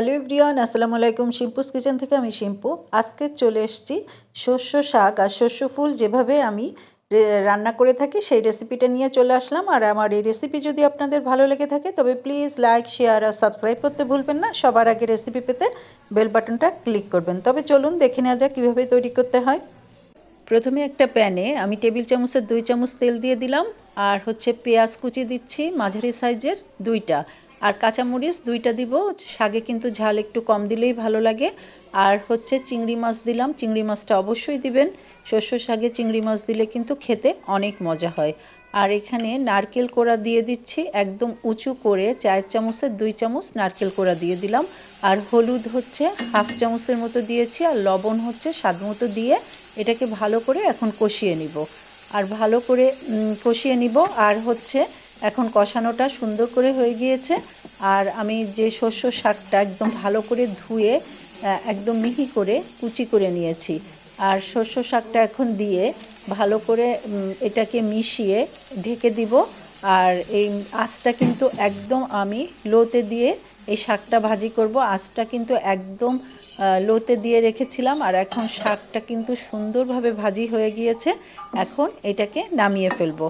Hello everyone, আসসালামু আলাইকুম। শিম্পুস kitchen থেকে আমি শিম্পু। আজকে চলে এসেছি শস্য শাক আর শস্য ফুল যেভাবে আমি রান্না করে থাকি, সেই রেসিপিটা নিয়ে চলে আসলাম। আর আমার এই রেসিপি যদি আপনাদের ভালো লেগে থাকে, তবে প্লিজ লাইক শেয়ার আর সাবস্ক্রাইব করতে ভুলবেন না। সবার আগে রেসিপি পেতে বেল বাটনটা ক্লিক করবেন। তবে চলুন দেখে নেওয়া যাক কীভাবে তৈরি করতে হয়। প্রথমে একটা প্যানে আমি টেবিল চামচের দুই চামচ তেল দিয়ে দিলাম। আর হচ্ছে পেঁয়াজ কুচি দিচ্ছি মাঝারি সাইজের দুইটা। আর কাঁচামরিচ দুইটা দিব। শাগে কিন্তু ঝাল একটু কম দিলেই ভালো লাগে। আর হচ্ছে চিংড়ি মাছ দিলাম। চিংড়ি মাছটা অবশ্যই দিবেন। শস্য শাকে চিংড়ি মাছ দিলে কিন্তু খেতে অনেক মজা হয়। আর এখানে নারকেল কোড়া দিয়ে দিচ্ছি। একদম উঁচু করে চায়ের চামচের দুই চামচ নারকেল কোড়া দিয়ে দিলাম। আর হলুদ হচ্ছে হাফ চামচের মতো দিয়েছি। আর লবণ হচ্ছে স্বাদ মতো দিয়ে এটাকে ভালো করে এখন কষিয়ে নিব। আর ভালো করে কষিয়ে নিব। আর হচ্ছে এখন কষানোটা সুন্দর করে হয়ে গিয়েছে। আর আমি যে শস্য শাকটা একদম ভালো করে ধুয়ে একদম মিহি করে কুচি করে নিয়েছি। আর শস্য শাকটা এখন দিয়ে ভালো করে এটাকে মিশিয়ে ঢেকে দিব। আর এই আঁচটা কিন্তু একদম আমি লোতে দিয়ে এই শাকটা ভাজি করব। আঁচটা কিন্তু একদম লোতে দিয়ে রেখেছিলাম আর এখন শাকটা কিন্তু সুন্দরভাবে ভাজি হয়ে গিয়েছে। এখন এটাকে নামিয়ে ফেলব।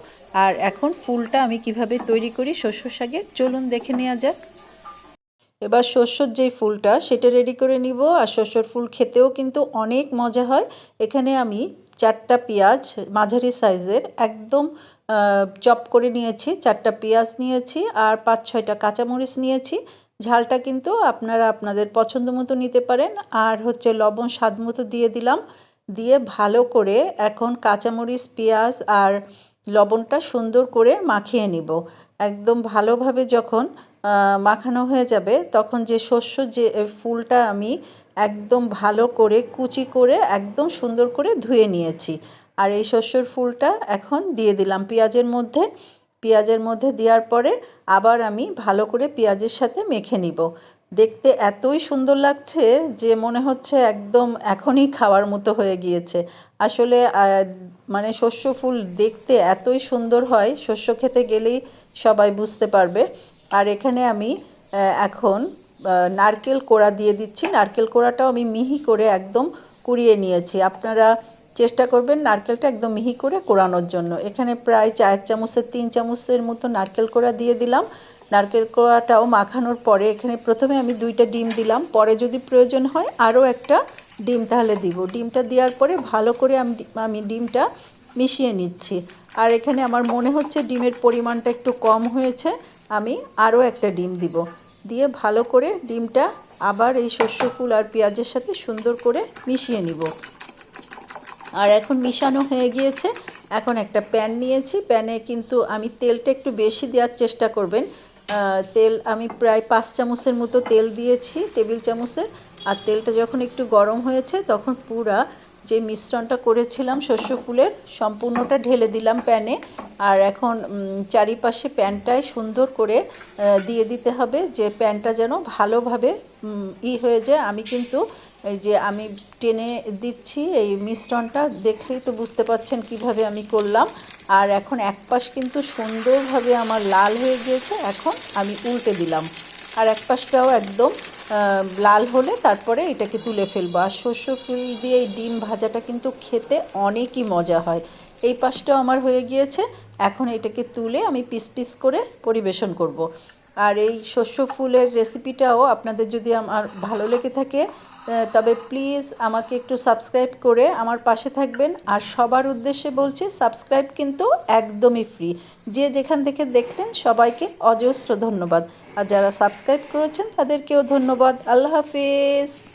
আর এখন ফুলটা আমি কীভাবে তৈরি করি শস্য শাকের চলুন দেখে নেওয়া যাক। এবার শস্যর যেই ফুলটা, সেটা রেডি করে নিব। আর শস্যর ফুল খেতেও কিন্তু অনেক মজা হয়। এখানে আমি চারটা পেঁয়াজ মাঝারি সাইজের একদম চপ করে নিয়েছি, চারটা পেঁয়াজ নিয়েছি আর পাঁচ ছয়টা কাঁচামরিচ নিয়েছি। ঝালটা কিন্তু আপনারা আপনাদের পছন্দ মতো নিতে পারেন। আর হচ্ছে লবণ স্বাদ মতো দিয়ে দিলাম। দিয়ে ভালো করে এখন কাঁচামরিচ, পেঁয়াজ আর লবণটা সুন্দর করে মাখিয়ে নিব। একদম ভালোভাবে যখন মাখানো হয়ে যাবে, তখন যে শস্য যে ফুলটা আমি একদম ভালো করে কুচি করে একদম সুন্দর করে ধুয়ে নিয়েছি। আর এই শস্যর ফুলটা এখন দিয়ে দিলাম পেঁয়াজের মধ্যে। পেঁয়াজের মধ্যে দেওয়ার পরে আবার আমি ভালো করে পেঁয়াজের সাথে মেখে নিব। দেখতে এতই সুন্দর লাগছে যে মনে হচ্ছে একদম এখনই খাওয়ার মতো হয়ে গিয়েছে। আসলে মানে শস্য ফুল দেখতে এতই সুন্দর হয়, শস্য খেতে গেলেই সবাই বুঝতে পারবে। আর এখানে আমি এখন নারকেল কোড়া দিয়ে দিচ্ছি। নারকেল কোড়াটাও আমি মিহি করে একদম কুড়িয়ে নিয়েছি। আপনারা চেষ্টা করবেন নারকেলটা একদম মিহি করে কোড়ানোর জন্য। এখানে প্রায় চায়ের চামচের, তিন চামচের মতো নারকেল কোড়া দিয়ে দিলাম। নারকেল কোড়াটাও মাখানোর পরে এখানে প্রথমে আমি দুইটা ডিম দিলাম। পরে যদি প্রয়োজন হয় আরও একটা ডিম তাহলে দিব। ডিমটা দেওয়ার পরে ভালো করে আমি আমি ডিমটা মিশিয়ে নিচ্ছি। আর এখানে আমার মনে হচ্ছে ডিমের পরিমাণটা একটু কম হয়েছে, আমি আরও একটা ডিম দিব। দিয়ে ভালো করে ডিমটা আবার এই শস্য ফুল আর পেঁয়াজের সাথে সুন্দর করে মিশিয়ে নিব। আর এখন মিশানো হয়ে গিয়েছে। এখন একটা প্যান নিয়েছি। প্যানে কিন্তু আমি তেলটা একটু বেশি দেওয়ার চেষ্টা করবেন। তেল আমি প্রায় পাঁচ চামচের মতো তেল দিয়েছি, টেবিল চামচের। আর তেলটা যখন একটু গরম হয়েছে, তখন পুরা যে মিশ্রণটা করেছিলাম শস্য ফুলের, সম্পূর্ণটা ঢেলে দিলাম প্যানে। আর এখন চারিপাশে প্যানটায় সুন্দর করে দিয়ে দিতে হবে যে প্যানটা যেন ভালোভাবে ই হয়ে যায়। আমি কিন্তু এই যে আমি টেনে দিচ্ছি এই মিশ্রণটা, দেখলেই তো বুঝতে পারছেন কীভাবে আমি করলাম। আর এখন এক পাশ কিন্তু সুন্দরভাবে আমার লাল হয়ে গিয়েছে, এখন আমি উল্টে দিলাম। আর এক পাশটাও একদম লাল হলে তারপরে এটাকে তুলে ফেলব। আর শস্য ফুল দিয়ে এই ডিম ভাজাটা কিন্তু খেতে অনেকই মজা হয়। এই পাশটাও আমার হয়ে গিয়েছে, এখন এটাকে তুলে আমি পিস পিস করে পরিবেশন করব। আর এই শস্য ফুলের রেসিপিটাও আপনাদের যদি আমার ভালো লেগে থাকে তবে প্লিজ আমাকে একটু সাবস্ক্রাইব করে আমার পাশে থাকবেন। আর সবার উদ্দেশ্যে বলছি সাবস্ক্রাইব কিন্তু একদমই ফ্রি যে যেখান থেকে দেখলেন, সবাইকে অজস্র ধন্যবাদ। আর যারা সাবস্ক্রাইব করেছেন, তাদেরকেও ধন্যবাদ। আল্লাহ হাফিজ।